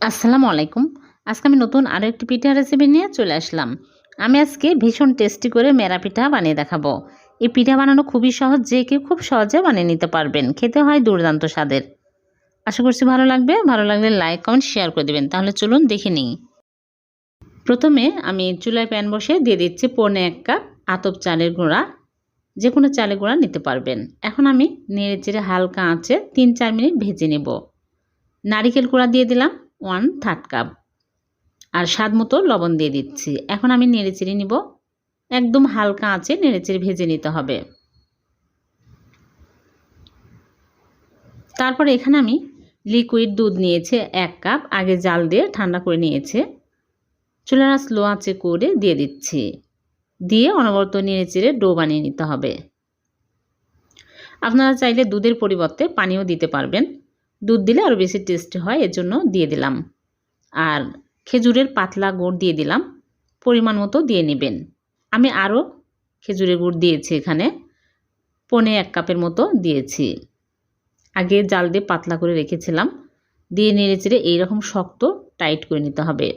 আসসালামু আলাইকুম। আজকে আমি নতুন আরও একটি পিঠা রেসিপি নিয়ে চলে আসলাম। আমি আজকে ভীষণ টেস্টি করে মেরা পিঠা বানিয়ে দেখাবো। এই পিঠা বানানো খুবই সহজ, যে কেউ খুব সহজে বানিয়ে নিতে পারবেন। খেতে হয় দুর্দান্ত স্বাদের। আশা করছি ভালো লাগবে। ভালো লাগলে লাইক কমেন্ট শেয়ার করে দেবেন। তাহলে চলুন দেখে নিই। প্রথমে আমি চুলায় প্যান বসে দিয়ে দিচ্ছি পৌনে এক কাপ আতপ চালের গুঁড়া। যে কোনো চালের গুঁড়া নিতে পারবেন। এখন আমি নেড়ে চেড়ে হালকা আঁচে তিন চার মিনিট ভেজে নেব। নারিকেল গুঁড়া দিয়ে দিলাম। One third cup. আর স্বাদ মতো লবণ দিয়ে দিচ্ছি। এখন আমি নেড়েচেড়ে নিব। একদম হালকা আঁচে নেড়েচেড়ে ভেজে নিতে হবে। তারপরে এখানে আমি লিকুইড দুধ নিয়েছে এক কাপ, আগে জাল দিয়ে ঠান্ডা করে নিয়েছে। চুলার স্লো আঁচে করে দিয়ে দিচ্ছি। দিয়ে অনবরত নেড়েচেড়ে ডো বানিয়ে নিতে হবে। আপনারা চাইলে দুধের পরিবর্তে পানিও দিতে পারবেন। দুধ দিলে আরও বেশি টেস্ট হয়, এর জন্য দিয়ে দিলাম। আর খেজুরের পাতলা গুড় দিয়ে দিলাম, পরিমাণ মতো দিয়ে নেবেন। আমি আরও খেজুরের গুড় দিয়েছি এখানে, পনে এক কাপের মতো দিয়েছি। আগে জাল দিয়ে পাতলা করে রেখেছিলাম, দিয়ে নেড়ে চেড়ে এইরকম শক্ত টাইট করে নিতে হবে।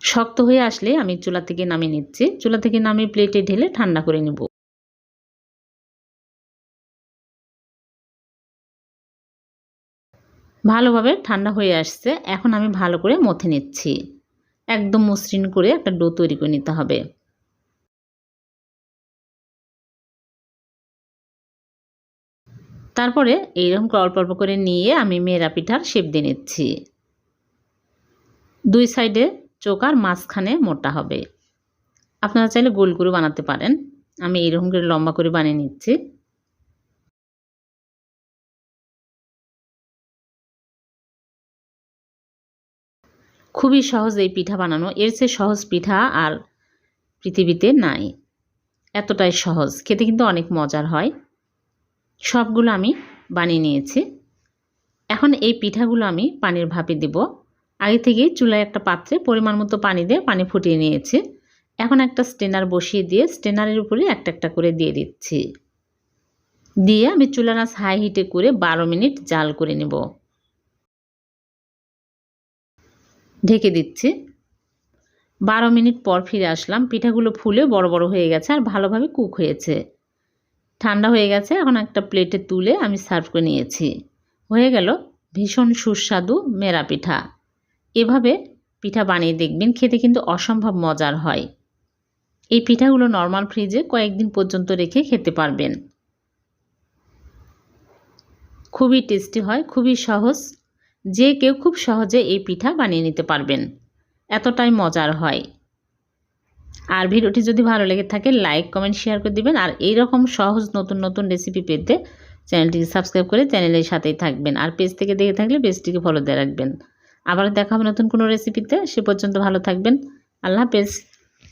শক্ত হয়ে আসলে আমি চুলা থেকে নামিয়ে নিচ্ছি। চুলা থেকে নামিয়ে প্লেটে ঢেলে ঠান্ডা করে নেব। ভালোভাবে ঠান্ডা হয়ে আসছে। এখন আমি ভালো করে মথে নিচ্ছি। একদম মসৃণ করে একটা ডো তৈরি করে নিতে হবে। তারপরে এইরকম অল্প অল্প করে নিয়ে আমি মেয়েরা পিঠার শেপ দিয়ে নিচ্ছি। দুই সাইডে চোকার মাঝখানে মোটা হবে। আপনারা চাইলে গোল করে বানাতে পারেন। আমি এইরকম করে লম্বা করে বানিয়ে নিচ্ছি। খুবই সহজ এই পিঠা বানানো। এর চেয়ে সহজ পিঠা আর পৃথিবীতে নাই। এতটাই সহজ। খেতে কিন্তু অনেক মজার হয়। সবগুলো আমি বানিয়ে নিয়েছি। এখন এই পিঠাগুলো আমি পানির ভাপে দেব। আগে থেকেই চুলায় একটা পাত্রে পরিমাণ মতো পানি দিয়ে পানি ফুটিয়ে নিয়েছি। এখন একটা স্টেনার বসিয়ে দিয়ে স্টেনারের উপরে একটা একটা করে দিয়ে দিচ্ছি। দিয়ে আমি চুলার হাই হিটে করে বারো মিনিট জাল করে নেব। ঢেকে দিচ্ছি। বারো মিনিট পর ফিরে আসলাম। পিঠাগুলো ফুলে বড় বড় হয়ে গেছে আর ভালোভাবে কুক হয়েছে। ঠান্ডা হয়ে গেছে। এখন একটা প্লেটে তুলে আমি সার্ভ করে নিয়েছি। হয়ে গেল ভীষণ সুস্বাদু মেরা পিঠা। এভাবে পিঠা বানিয়ে দেখবেন, খেতে কিন্তু অসম্ভব মজার হয়। এই পিঠাগুলো নর্মাল ফ্রিজে কয়েকদিন পর্যন্ত রেখে খেতে পারবেন। খুবই টেস্টি হয়, খুবই সহজ যে কেউ খুব সহজে এই পিঠা বানিয়ে নিতে পারবেন। এতটাই মজার হয়। আর ভিডিওটি যদি ভালো লেগে থাকে লাইক কমেন্ট শেয়ার করে দিবেন। আর এই রকম সহজ নতুন নতুন রেসিপি পেতে চ্যানেলটিকে সাবস্ক্রাইব করে চ্যানেলের সাথেই থাকবেন। আর পেজ থেকে দেখে থাকলে পেজটিকে ফলো দিয়ে রাখবেন। আবার দেখা হবে নতুন কোনো রেসিপিতে সে পর্যন্ত ভালো থাকবেন। আল্লাহ হাফেজ।